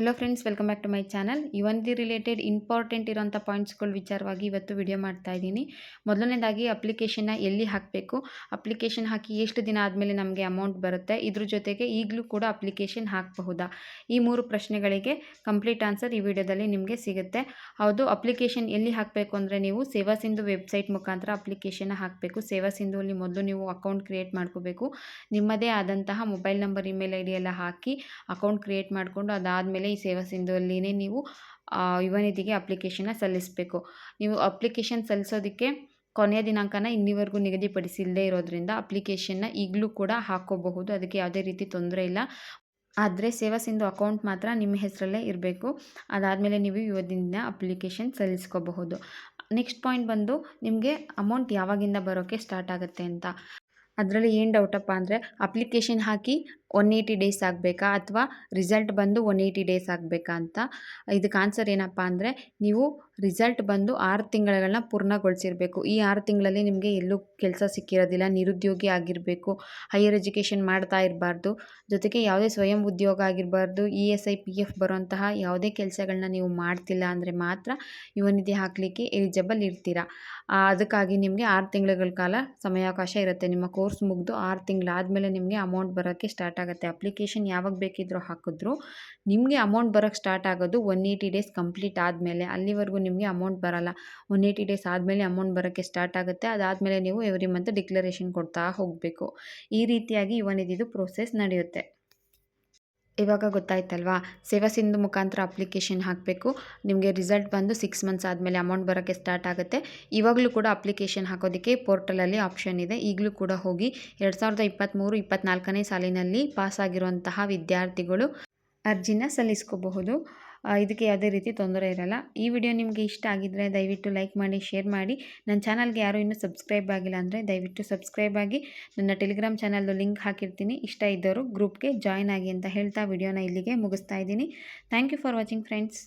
Hello friends welcome back to my channel ಇವನ್ದಿ related important ಇರೋಂಥ ಪಾಯಿಂಟ್ಸ್ಗಳು ವಿಚಾರವಾಗಿ ಇವತ್ತು ವಿಡಿಯೋ ಮಾಡ್ತಾ ಇದ್ದೀನಿ. ಮೊದಲನೇದಾಗಿ ಅಪ್ಲಿಕೇಶನ್ನ ಎಲ್ಲಿ ಹಾಕಬೇಕು? ಅಪ್ಲಿಕೇಶನ್ ಹಾಕಿ ಎಷ್ಟು ದಿನ ಆದಮೇಲೆ ನಮಗೆ ಅಮೌಂಟ್ ಬರುತ್ತೆ? ಇದ್ರ ಜೊತೆಗೆ ಈಗಲೂ ಕೂಡ ಅಪ್ಲಿಕೇಶನ್ ಹಾಕಬಹುದಾ? ಈ ಮೂರು ಪ್ರಶ್ನೆಗಳಿಗೆ ಕಂಪ್ಲೀಟ್ ಆನ್ಸರ್ ಈ ವಿಡಿಯೋದಲ್ಲಿ ನಿಮಗೆ ಸಿಗುತ್ತೆ. ಹೌದು ಅಪ್ಲಿಕೇಶನ್ ಎಲ್ಲಿ ಹಾಕಬೇಕು ಅಂದರೆ ನೀವು ಸೇವಾ ಸಿಂಧು ವೆಬ್ಸೈಟ್ ಮುಖಾಂತರ ಅಪ್ಲಿಕೇಶನ್ನ ಹಾಕಬೇಕು. ಸೇವಾ ಸಿಂಧುವಲ್ಲಿ ಮೊದಲು ನೀವು ಅಕೌಂಟ್ ಕ್ರಿಯೇಟ್ ಮಾಡ್ಕೋಬೇಕು. ನಿಮ್ಮದೇ ಆದಂತಹ mobile number email I D ಎಲ್ಲ ಹಾಕಿ ಅಕೌಂಟ್ ಕ್ರಿಯೇಟ್ ಮಾಡಿಕೊಂಡು ಅದಾದಮೇಲೆ ಈ ಸೇವಾ ಸಿಂಧುವಲ್ಲಿನೇ ನೀವು ಯುವ ನಿಧಿಗೆ ಅಪ್ಲಿಕೇಶನ್ನ ಸಲ್ಲಿಸಬೇಕು. ನೀವು ಅಪ್ಲಿಕೇಶನ್ ಸಲ್ಲಿಸೋದಕ್ಕೆ ಕೊನೆಯ ದಿನಾಂಕನ ಇನ್ನಿವರೆಗೂ ನಿಗದಿಪಡಿಸಿಲ್ಲದೆ ಇರೋದ್ರಿಂದ ಅಪ್ಲಿಕೇಶನ್ನ ಈಗಲೂ ಕೂಡ ಹಾಕೋಬಹುದು. ಅದಕ್ಕೆ ಯಾವುದೇ ರೀತಿ ತೊಂದರೆ ಇಲ್ಲ. ಆದರೆ ಸೇವಾ ಸಿಂಧು ಅಕೌಂಟ್ ಮಾತ್ರ ನಿಮ್ಮ ಹೆಸರಲ್ಲೇ ಇರಬೇಕು. ಅದಾದಮೇಲೆ ನೀವು ಯುವದಿಂದ ಅಪ್ಲಿಕೇಶನ್ ಸಲ್ಲಿಸ್ಕೋಬಹುದು. ನೆಕ್ಸ್ಟ್ ಪಾಯಿಂಟ್ ಬಂದು ನಿಮಗೆ ಅಮೌಂಟ್ ಯಾವಾಗಿಂದ ಬರೋಕ್ಕೆ ಸ್ಟಾರ್ಟ್ ಆಗುತ್ತೆ ಅಂತ. ಅದರಲ್ಲಿ ಏನು ಡೌಟಪ್ಪ ಅಂದರೆ ಅಪ್ಲಿಕೇಶನ್ ಹಾಕಿ ಒನ್ ಏಯ್ಟಿ ಡೇಸ್ ಆಗಬೇಕಾ ಅಥವಾ ರಿಸಲ್ಟ್ ಬಂದು ಒನ್ ಏಯ್ಟಿ ಡೇಸ್ ಆಗಬೇಕಾ ಅಂತ. ಇದಕ್ಕೆ ಆನ್ಸರ್ ಏನಪ್ಪ ಅಂದರೆ ನೀವು ರಿಸಲ್ಟ್ ಬಂದು ಆರು ತಿಂಗಳನ್ನ ಪೂರ್ಣಗೊಳಿಸಿರಬೇಕು. ಈ ಆರು ತಿಂಗಳಲ್ಲಿ ನಿಮಗೆ ಎಲ್ಲೂ ಕೆಲಸ ಸಿಕ್ಕಿರೋದಿಲ್ಲ, ನಿರುದ್ಯೋಗಿ ಆಗಿರಬೇಕು ಹೈಯರ್ ಎಜುಕೇಷನ್ ಮಾಡ್ತಾ ಇರಬಾರ್ದು, ಜೊತೆಗೆ ಯಾವುದೇ ಸ್ವಯಂ ಉದ್ಯೋಗ ಆಗಿರಬಾರ್ದು E S I P F ಬರುವಂತಹ ಯಾವುದೇ ಕೆಲಸಗಳನ್ನ ನೀವು ಮಾಡ್ತಿಲ್ಲ ಅಂದರೆ ಮಾತ್ರ ಯುವ ನಿಧಿ ಹಾಕಲಿಕ್ಕೆ ಎಲಿಜಿಬಲ್ ಇರ್ತೀರಾ. ಅದಕ್ಕಾಗಿ ನಿಮಗೆ ಆರು ತಿಂಗಳುಗಳ ಕಾಲ ಸಮಯಾವಕಾಶ ಇರುತ್ತೆ. ನಿಮ್ಮ ಕೋರ್ಸ್ ಮುಗಿದು ಆರು ತಿಂಗಳಾದಮೇಲೆ ನಿಮಗೆ ಅಮೌಂಟ್ ಬರೋಕ್ಕೆ ಸ್ಟಾರ್ಟ್ ಆಗುತ್ತೆ. ಅಪ್ಲಿಕೇಶನ್ ಯಾವಾಗ ಬೇಕಿದ್ರೂ ಹಾಕಿದ್ರು. ನಿಮಗೆ ಅಮೌಂಟ್ ಬರೋಕ್ಕೆ ಸ್ಟಾರ್ಟ್ ಆಗೋದು ಒನ್ ಏಯ್ಟಿ ಡೇಸ್ ಕಂಪ್ಲೀಟ್ ಆದಮೇಲೆ. ಅಲ್ಲಿವರೆಗೂ ನಿಮಗೆ ಅಮೌಂಟ್ ಬರೋಲ್ಲ. ಒನ್ ಏಯ್ಟಿ ಡೇಸ್ ಆದಮೇಲೆ ಅಮೌಂಟ್ ಬರೋಕ್ಕೆ ಸ್ಟಾರ್ಟ್ ಆಗುತ್ತೆ. ಅದಾದಮೇಲೆ ನೀವು ಎವ್ರಿ ಮಂತ್ ಡಿಕ್ಲರೇಷನ್ ಕೊಡ್ತಾ ಹೋಗಬೇಕು. ಈ ರೀತಿಯಾಗಿ ಇವನಿದ್ದು ಪ್ರೋಸೆಸ್ ನಡೆಯುತ್ತೆ. ಇವಾಗ ಗೊತ್ತಾಯ್ತಲ್ವಾ? ಸೇವಾ ಸಿಂಧು ಮುಖಾಂತರ ಅಪ್ಲಿಕೇಶನ್ ಹಾಕಬೇಕು. ನಿಮಗೆ ರಿಸಲ್ಟ್ ಬಂದು ಸಿಕ್ಸ್ ಮಂತ್ಸ್ ಆದಮೇಲೆ ಅಮೌಂಟ್ ಬರೋಕ್ಕೆ ಸ್ಟಾರ್ಟ್ ಆಗುತ್ತೆ. ಇವಾಗಲೂ ಕೂಡ ಅಪ್ಲಿಕೇಶನ್ ಹಾಕೋದಕ್ಕೆ ಪೋರ್ಟಲಲ್ಲಿ ಆಪ್ಷನ್ ಇದೆ. ಈಗಲೂ ಕೂಡ ಹೋಗಿ ಎರಡು ಸಾವಿರದ ಇಪ್ಪತ್ತ್ಮೂರು ಇಪ್ಪತ್ತ್ನಾಲ್ಕನೇ ಸಾಲಿನಲ್ಲಿ ಪಾಸಾಗಿರುವಂತಹ ವಿದ್ಯಾರ್ಥಿಗಳು ಅರ್ಜಿನ ಸಲ್ಲಿಸ್ಕೋಬಹುದು. ಇದಕ್ಕೆ ಯಾವುದೇ ರೀತಿ ತೊಂದರೆ ಇರಲ್ಲ. ಈ ವಿಡಿಯೋ ನಿಮಗೆ ಇಷ್ಟ ಆಗಿದ್ದರೆ ದಯವಿಟ್ಟು ಲೈಕ್ ಮಾಡಿ, ಶೇರ್ ಮಾಡಿ. ನನ್ನ ಚಾನಲ್ಗೆ ಯಾರೂ ಇನ್ನೂ ಸಬ್ಸ್ಕ್ರೈಬ್ ಆಗಿಲ್ಲ ಅಂದರೆ ದಯವಿಟ್ಟು ಸಬ್ಸ್ಕ್ರೈಬ್ ಆಗಿ. ನನ್ನ ಟೆಲಿಗ್ರಾಮ್ ಚಾನಲ್ದು ಲಿಂಕ್ ಹಾಕಿರ್ತೀನಿ. ಇಷ್ಟ ಇದ್ದವರು ಗ್ರೂಪ್ಗೆ ಜಾಯ್ನ್ ಆಗಿ ಅಂತ ಹೇಳ್ತಾ ವಿಡಿಯೋನ ಇಲ್ಲಿಗೆ ಮುಗಿಸ್ತಾ ಇದ್ದೀನಿ. Thank you for watching friends.